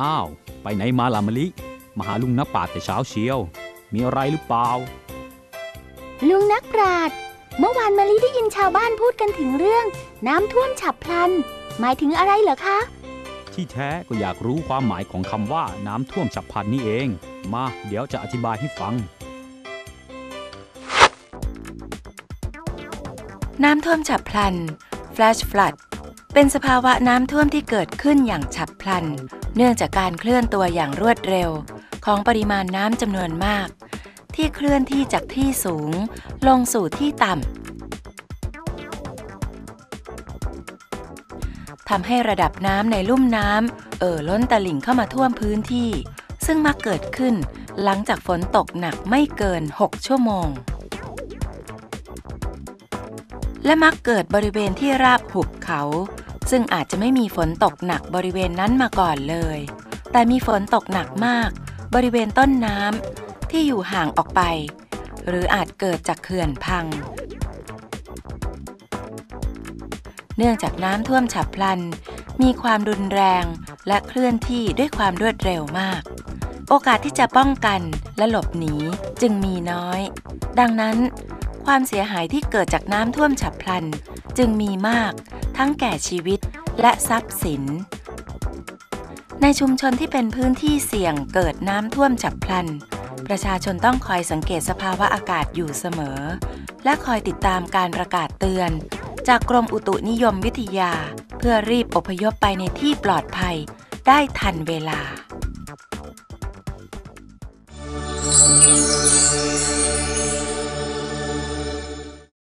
อ้าว ไปไหนมาล่ะมะลิ มาหาลุงนักปราชญ์แต่เช้าเชียว มีอะไรหรือเปล่า ลุงนักปราชญ์เมื่อวานมะลิได้ยินชาวบ้านพูดกันถึงเรื่อง น้ำท่วมฉับพลัน หมายถึงอะไรเหรอคะ ที่แท้ก็อยากรู้ความหมายของคำว่าน้ำท่วมฉับพลันนี่เอง มาเดี๋ยวจะอธิบายให้ฟัง น้ำท่วมฉับพลัน flash flood เป็นสภาวะน้ำท่วมที่เกิดขึ้นอย่างฉับพลัน เนื่องจากการเคลื่อนตัวอย่างรวดเร็ว ของปริมาณน้ำจำนวนมาก ที่เคลื่อนที่จากที่สูง ลงสู่ที่ต่ำทำให้ระดับน้ำในลุ่มน้ำเอ่อล้นตลิ่งเข้ามาท่วมพื้นที่ ซึ่งมักเกิดขึ้นหลังจากฝนตกหนักไม่เกิน 6 ชั่วโมง และมักเกิดบริเวณที่ราบหุบเขา ซึ่งอาจจะไม่มีฝนตกหนักบริเวณนั้นมาก่อนเลย แต่มีฝนตกหนักมาก บริเวณต้นน้ำที่อยู่ห่างออกไป หรืออาจเกิดจากเขื่อนพัง เนื่องจากน้ำท่วมฉับพลัน มีความรุนแรงและเคลื่อนที่ด้วยความรวดเร็วมาก โอกาสที่จะป้องกันและหลบหนีจึงมีน้อย ดังนั้น ความเสียหายที่เกิดจากน้ำท่วมฉับพลันจึงมีมาก ทั้งแก่ชีวิตและทรัพย์สิน ในชุมชนที่เป็นพื้นที่เสี่ยงเกิดน้ำท่วมฉับพลัน ประชาชนต้องคอยสังเกตสภาวะอากาศอยู่เสมอ และคอยติดตามการประกาศเตือน จากกรมอุตุนิยมวิทยา เพื่อรีบอพยพไปในที่ปลอดภัยได้ทันเวลา